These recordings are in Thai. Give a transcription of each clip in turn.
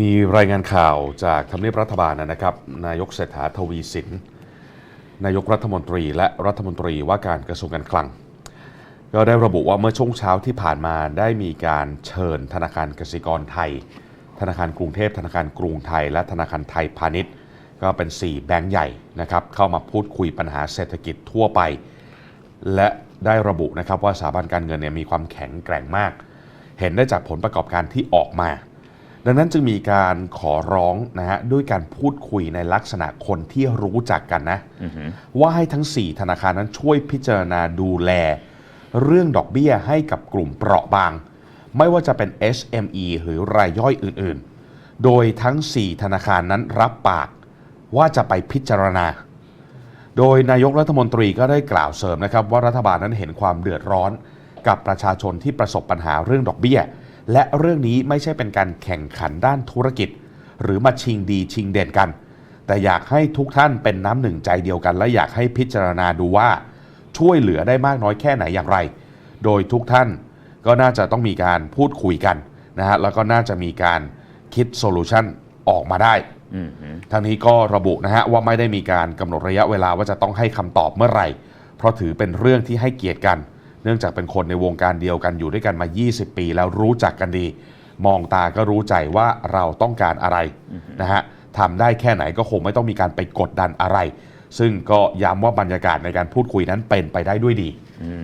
มีรายงานข่าวจากทำเนียบรัฐบาลนะครับ นายกเศรษฐาทวีสิน นายกรัฐมนตรีและรัฐมนตรีว่าการกระทรวงการคลัง ก็ได้ระบุว่าเมื่อช่วงเช้าที่ผ่านมาได้มีการเชิญธนาคารกสิกรไทย ธนาคารกรุงเทพธนาคารกรุงไทย และธนาคารไทยพาณิชย์ ก็เป็น 4 แบงก์ใหญ่นะครับเข้ามาพูดคุยปัญหาเศรษฐกิจทั่วไป และได้ระบุนะครับว่าสถาบันการเงินเนี่ยมีความแข็งแกร่งมาก เห็นได้จากผลประกอบการที่ออกมา ดังนั้นจึงมีการขอร้องนะฮะด้วยการพูดคุยในลักษณะคนที่รู้จักกันนะ ว่าให้ทั้ง 4 ธนาคารนั้นช่วยพิจารณาดูแล เรื่องดอกเบี้ยให้กับกลุ่มเปราะบาง ไม่ว่าจะเป็น SME หรือรายย่อยอื่นๆ โดยทั้ง 4 ธนาคารนั้นรับปากว่าจะไปพิจารณา โดยนายกรัฐมนตรีก็ได้กล่าวเสริมนะครับว่ารัฐบาลนั้นเห็นความเดือดร้อนกับประชาชนที่ประสบปัญหาเรื่องดอกเบี้ย และเรื่องนี้ไม่ใช่เป็นการแข่งขันด้านธุรกิจ หรือมาชิงดีชิงเด่นกัน แต่อยากให้ทุกท่านเป็นน้ำหนึ่งใจเดียวกัน และอยากให้พิจารณาดูว่า ช่วยเหลือได้มากน้อยแค่ไหนอย่างไร โดยทุกท่านก็น่าจะต้องมีการพูดคุยกันนะฮะแล้วก็น่าจะมีการคิดโซลูชันออกมาได้อืมฮึทางนี้ก็ระบุนะฮะว่าไม่ได้มีการกำหนดระยะเวลาว่าจะต้องให้คำตอบเมื่อไหร่ เพราะถือเป็นเรื่องที่ให้เกียรติกัน เนื่องจากเป็นคนในวงการเดียวกันอยู่ด้วยกันมา 20 ปี แล้วรู้จักกันดี มองตาก็รู้ใจว่าเราต้องการอะไรนะฮะทำได้แค่ไหนก็คงไม่ต้องมีการไปกดดันอะไร ซึ่งก็ย้ำว่าบรรยากาศในการพูดคุยนั้นเป็นไปได้ด้วยดี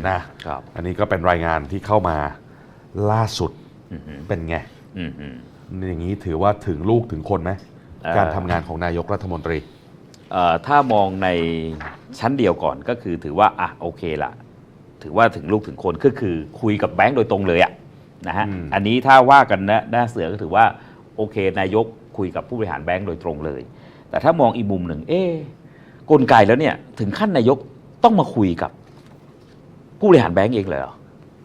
นะครับอันนี้ก็เป็นรายงานที่เข้ามาล่าสุดอืมฮึเป็นไงอืมฮึอย่างนี้ถือว่าถึงลูกถึงคนไหมเอ่อการทำงานของนายกรัฐมนตรีเอ่อถ้ามองในชั้นเดียวก่อนก็คือถือว่าอะโอเคละ ถือว่าถึงลูกถึงคนก็คือคุยกับแบงก์โดยตรงเลยอะนะฮะอืมอันนี้ถ้าว่ากันนะหน้าเสือก็ถือว่าโอเคนายกคุยกับผู้บริหารแบงก์โดยตรงเลย แต่ถ้ามองอีกมุมหนึ่ง เอ๊ะกลไกแล้วเนี่ยถึงขั้นนายกต้องมาคุยกับผู้บริหารแบงก์เองเลยเหรอ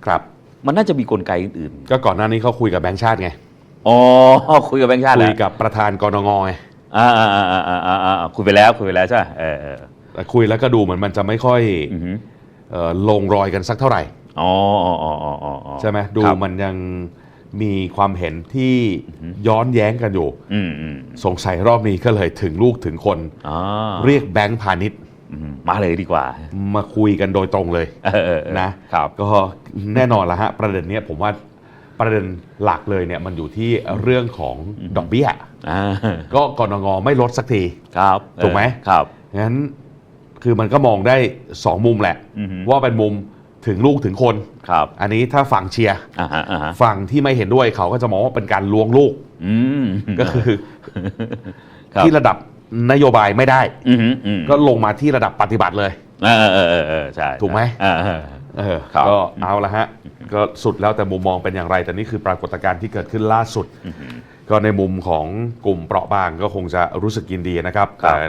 ครับ มันน่าจะมีกลไกอื่นก็ก่อนหน้านี้เขาคุยกับแบงค์ชาติไงๆอ๋อคุยกับแบงก์ชาติคุแล้ยวกับประธานกรงงไงอ่าอ่าอ่าอ่าอ่าอ่าคุยไปแล้วคุยไปแล้วใช่ไหมเออเออแต่คุยแล้วก็ดูเหมือนมันจะไม่ค่อยอือฮึเอ่อ ลงรอยกันสักเท่าไหร่อ๋ออ๋ออ๋ออ๋ออ๋อใช่ไหมดูครับมันยังมีความเห็นที่ย้อนแย้งกันอยู่อืมอืมสงสัยรอบนี้ก็เลยถึงลูกถึงคนอ๋อเรียกแบงค์พาณิชย์อืมมาเลยดีกว่า มาคุยกันโดยตรงเลยเออเออเออนะครับก็แน่นอนละฮะประเด็นเนี้ยผมว่าประเด็นหลักเลยเนี่ยมันอยู่ที่เรื่องของดอกเบี้ยอ่าก็กรงงไม่ลดสักทีครับถูกไหมเออครับงั้น คือมันก็มองได้สองมุมแหละ อือฮึ ว่าเป็นมุมถึงลูกถึงคน ครับอันนี้ถ้าฝั่งเชียร์อ่าฮะอ่าฮะฝั่งที่ไม่เห็นด้วยเขาก็จะมองว่าเป็นการลวงลูก อืมก็คือครับที่ระดับนโยบายไม่ได้ อืมอืมก็ลงมาที่ระดับปฏิบัติเลย เออเออเออเออใช่ถูกไหม เออเออ เออครับ ก็เอาละฮะ ก็สุดแล้วแต่มุมมองเป็นอย่างไร แต่นี่คือปรากฏการณ์ที่เกิดขึ้นล่าสุด ก็ในมุมของกลุ่มเปราะบางก็คงจะรู้สึกยินดีนะครับครับแต่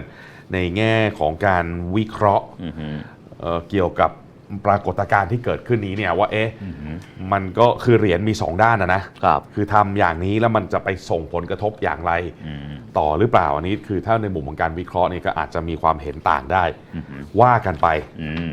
ในแง่ของการวิเคราะห์อืมอืมเอ่อเกี่ยวกับปรากฏการณ์ที่เกิดขึ้นนี้เนี่ยว่าเอ๊ะมันก็คือเหรียญมีสองด้านนะนะครับ คือทำอย่างนี้แล้วมันจะไปส่งผลกระทบอย่างไร อืม ต่อหรือเปล่าอันนี้คือถ้าในมุมของการวิเคราะห์นี่ก็อาจจะมีความเห็นต่างได้ ว่ากันไป อืม